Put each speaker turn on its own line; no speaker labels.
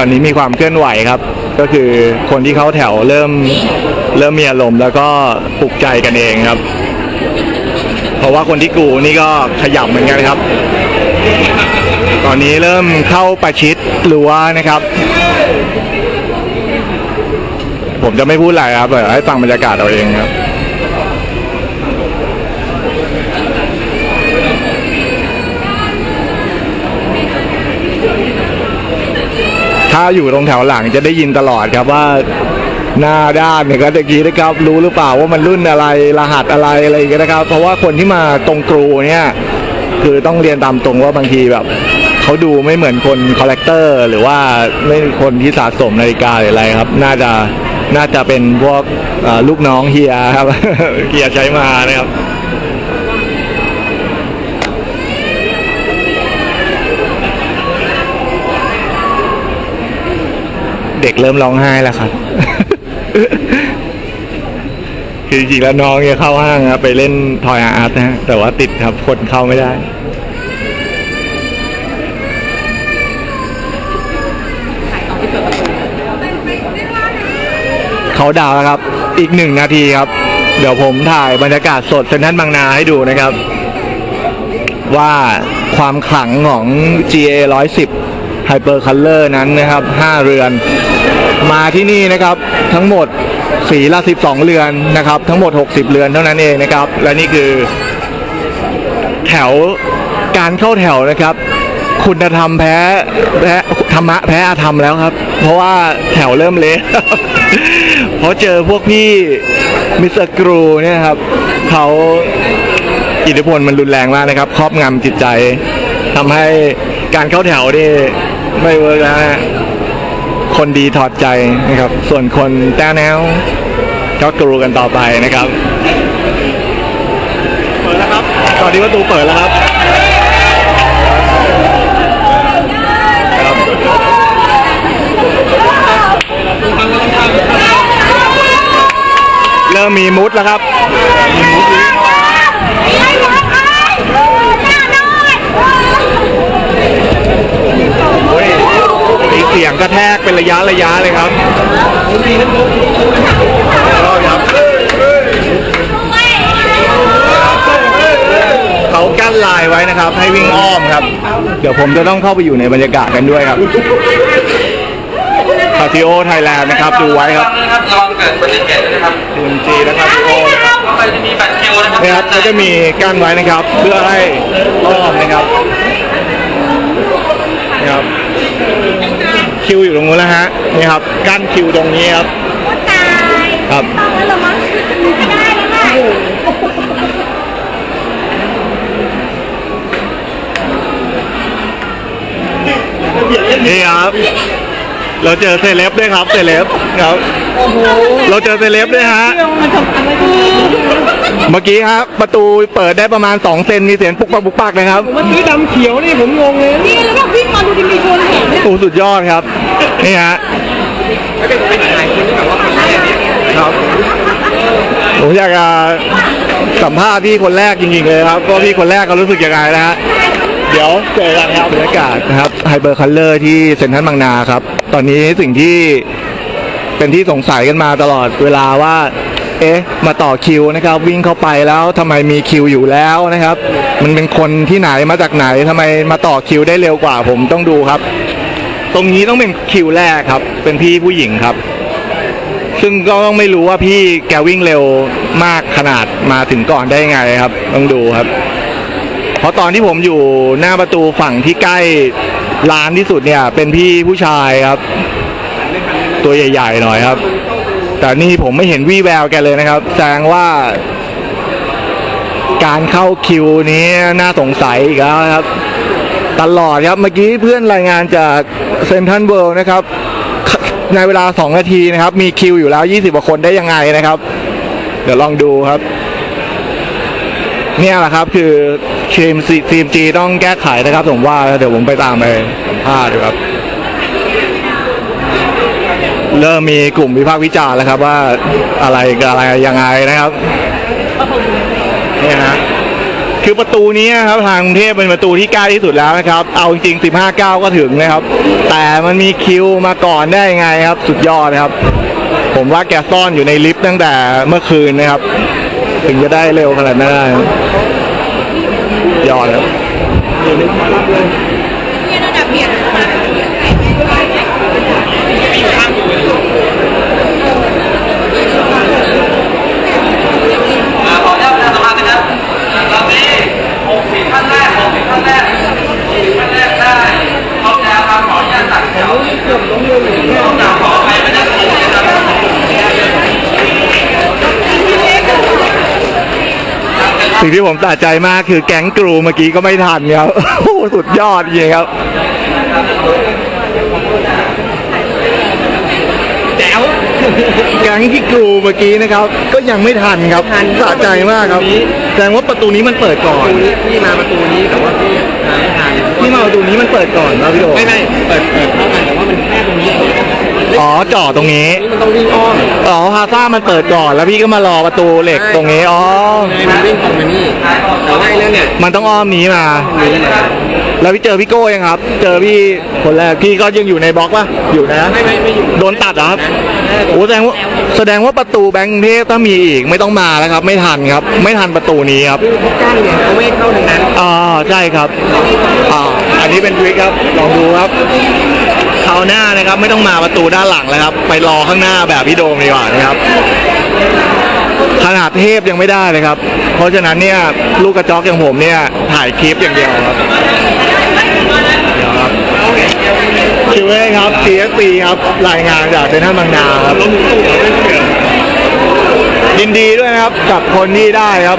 ตอนนี้มีความเคลื่อนไหวครับ ก็คือคนที่เขาแถวเริ่มเริ่มมีอารมณ์แล้วก็ปลุกใจกันเองครับ เพราะว่าคนที่กูนี่ก็ขยับเหมือนกันครับ ตอนนี้เริ่มเข้าประชิดรั้วนะครับ ผมจะไม่พูดอะไรครับเดี๋ยวให้ฟังบรรยากาศเอาเองครับ ถ้าอยู่ตรงแถวหลังจะได้ยินตลอดครับว่าหน้าด้านเนี่ยก็ตะกี้นะครับ รู้หรือเปล่าว่ามันรุ่นอะไรรหัสอะไรอะไรอย่างเงี้ยนะครับ เพราะว่าคนที่มาตรงกรูเนี่ยคือต้องเรียนตามตรงว่าบางทีแบบเขาดูไม่เหมือนคนคอลเลกเตอร์หรือว่าไม่คนที่สะสมนาฬิกาหรืออะไรครับ น่าจะน่าจะเป็นพวกลูกน้องเฮียครับเฮียใช้มานะครับ เด็กเริ่มร้องไห้แล้วครับ คือจริงๆแล้วน้องเนี่ยเข้าห้างครับไปเล่นทอยอาร์ตนะฮะแต่ว่าติดครับคนเข้าไม่ได้เขาดาวแล้วครับ อีกหนึ่งนาทีครับ เดี๋ยวผมถ่ายบรรยากาศสดเซนทรัลบางนาให้ดูนะครับ ว่าความขลังของ GA 110 Hyper Color นั้นนะครับ 5 เรือน มาที่นี่นะครับทั้งหมดสีละ 12 เรือนนะครับ ทั้งหมด 60 เรือนเท่านั้นเองนะครับ และนี่คือ แถวการเข้าแถวนะครับ คุณธรรมแพ้แพ้ธรรมะแพ้อาธรรมแล้วครับ เพราะว่าแถวเริ่มเละเพราะเจอพวกพี่มิสเตอร์กรูเนี่ยครับเขาอิทธิพลมันรุนแรงมากนะครับ ครอบงำจิตใจทำให้การเข้าแถวนี่ ไม่เวิร์กแล้วนะคนดีถอดใจนะครับ ส่วนคนแต้แนวก็กรูกันต่อไปนะครับ เปิดแล้วครับ ตอนนี้ประตูเปิดแล้วครับครับเริ่มมีมุดแล้วครับมีมุดวิ่งเข้ามาโอ้ยมีเสียง กระแทกเป็นระยะระยะเลยครับครับเขากั้นลายไว้นะครับ ให้วิ่งอ้อมครับ เดี๋ยวผมจะต้องเข้าไปอยู่ในบรรยากาศกันด้วยครับคาซิโอไทยแลนด์นะครับ ดูไว้ครับ
นะครับระวังเกิดอุบัติเหตุด้วยนะครับ
ทีมจีและคาซิโอนะครับ
ต่อไปจะมีบัตรคิวนะครับ
นะครับเขาจะมีกั้นไว้นะครับ เพื่อให้อ้อมนะครับนะครับ คิวอยู่ตรงนู้นแล้วฮะนี่ครับกั้นคิวตรงนี้ครับ
ตาย
ครับ
ต้องแล้วเหรอมั้งไม่ได้แล้วค่ะ
นี่ครับ เราเจอเซเลบด้วยครับเซเลบครับเราเจอเซเลบด้วยฮะ
มันทำอะไรดี
เมื่อกี้ครับประตูเปิดได้ประมาณ2เซนมีเสียงปุกปักปุกปักนะครับ
เมื่อกี้ดำเขียวนี่ผมงงเลย
นี่แล้วก็วิ่งมาดูดิมีชนแขน เนี่ย
โอ้สุดยอดครับ นี่ฮะครับผมอยากจะสัมภาษณ์พี่คนแรกจริงๆเลยครับว่าพี่คนแรกเขารู้สึกยังไงนะฮะเดี๋ยวเจอกันครับบรรยากาศนะครับไฮเบอร์คัลเลอร์ที่เซ็นทรัลบางนาครับ ตอนนี้สิ่งที่เป็นที่สงสัยกันมาตลอดเวลาว่า เอ๊ะ มาต่อคิวนะครับ วิ่งเข้าไปแล้วทำไมมีคิวอยู่แล้วนะครับ มันเป็นคนที่ไหนมาจากไหนทำไมมาต่อคิวได้เร็วกว่าผมต้องดูครับ ตรงนี้ต้องเป็นคิวแรกครับ เป็นพี่ผู้หญิงครับ ซึ่งก็ต้องไม่รู้ว่าพี่แกวิ่งเร็วมากขนาดมาถึงก่อนได้ยังไงครับ ต้องดูครับ เพราะตอนที่ผมอยู่หน้าประตูฝั่งที่ใกล้ร้านที่สุดเนี่ย เป็นพี่ผู้ชายครับ ตัวใหญ่ๆหน่อยครับ แต่นี่ผมไม่เห็นวี่แววแกเลยนะครับ แสดงว่า การเข้าคิวนี้น่าสงสัยอีกแล้วครับ ตลอดครับเมื่อกี้เพื่อนรายงานจาก เซนทันเวิลด์นะครับ ในเวลา 2 นาทีนะครับ มีคิวอยู่แล้ว 20กว่าคนได้ยังไงนะครับ เดี๋ยวลองดูครับ เนี่ยแหละครับคือทีมทีมจีต้องแก้ไขนะครับ ผมว่าเดี๋ยวผมไปตามไปสัมภาษณ์ดูครับ เริ่มมีกลุ่มวิพากษ์วิจารณ์แล้วครับว่าอะไรกับอะไรยังไงนะครับเนี่ยฮะ คือประตูนี้ครับทางกรุงเทพเป็นประตูที่ใกล้ที่สุดแล้วนะครับ เอาจริงๆ15 9 ก็ถึงนะครับ แต่มันมีคิวมาก่อนได้ยังไงครับ สุดยอดนะครับ ผมว่าแกซ่อนอยู่ในลิฟต์ตั้งแต่เมื่อคืนนะครับ ถึงจะได้เร็วขนาดนั้นได้ยอดครับ
เนี่ยระดับเบียด
มาขออนุญาตประชาสัมพันธ์นะครับตอนนี้60ท่านแรก60ท่านแรก60ท่านแรกได้พร้อมแล้วครับขออนุญาตตัดแถวต้องกราบขออภัยไม่ได้ถูกนะครับ
สิ่งที่ผมตัดใจมากคือแก๊งกรูเมื่อกี้ก็ไม่ทันครับโอ้โหสุดยอดจริงๆครับแจ๋วแก๊งที่กรูเมื่อกี้นะครับ ก็ยังไม่ทันครับสะใจมากครับแสดงว่าประตูนี้มันเปิดก่อน
พี่มาประตูนี้แต่ว่าพี่มาไม่ทัน
ที่มาประตูนี้มันเปิดก่อนนะพี่โด
ไม่ไม่เปิดเปิดเข้ามาแต่ว่ามันแค่ตรงนี้
อ๋อจ่อตรงนี้
นี่มันต้องวิ่งอ้อม
อ๋อพาซ่ามันเปิดก่อน แล้วพี่ก็มารอประตูเหล็กตรงนี้ อ๋อ
มันวิ่งตรงมานี่แต่ว่าไอ้เรื่องเนี่ย
มันต้องอ้อมหนี้มา
นี้มา
แล้วพี่เจอพี่โก้ยังครับ เจอพี่คนแรก พี่ก็ยังอยู่ในบล็อกป่ะ อยู่นะ
ไม่ไม่ไม่อยู่
โดนตัดเหรอครับโอ้แสดงว่าแสดงว่าประตูแบงก์กรุงเทพถ้ามีอีกไม่ต้องมาแล้วครับ ไม่ทันครับ ไม่ทันประตูนี้ครับ
คือเขากั้นเนี่ยเขาไม่ให้เข้าทางนั้น
อ่าใช่ครับ อ่า อันนี้เป็นทริคครับ ลองดูครับ ครับไม่ต้องมาประตูด้านหลังแล้วครับ ไปรอข้างหน้าแบบพี่โดมดีกว่านะครับขนาดเทพยังไม่ได้เลยครับ เพราะฉะนั้นเนี่ยลูกกระจอกอย่างผมเนี่ยถ่ายคลิปอย่างเดียวครับเดี๋ยวครับคิวเอครับ CSP ครับรายงานจากเซนทรัลบางนาครับยินดีด้วยนะครับกับคนที่ได้ครับ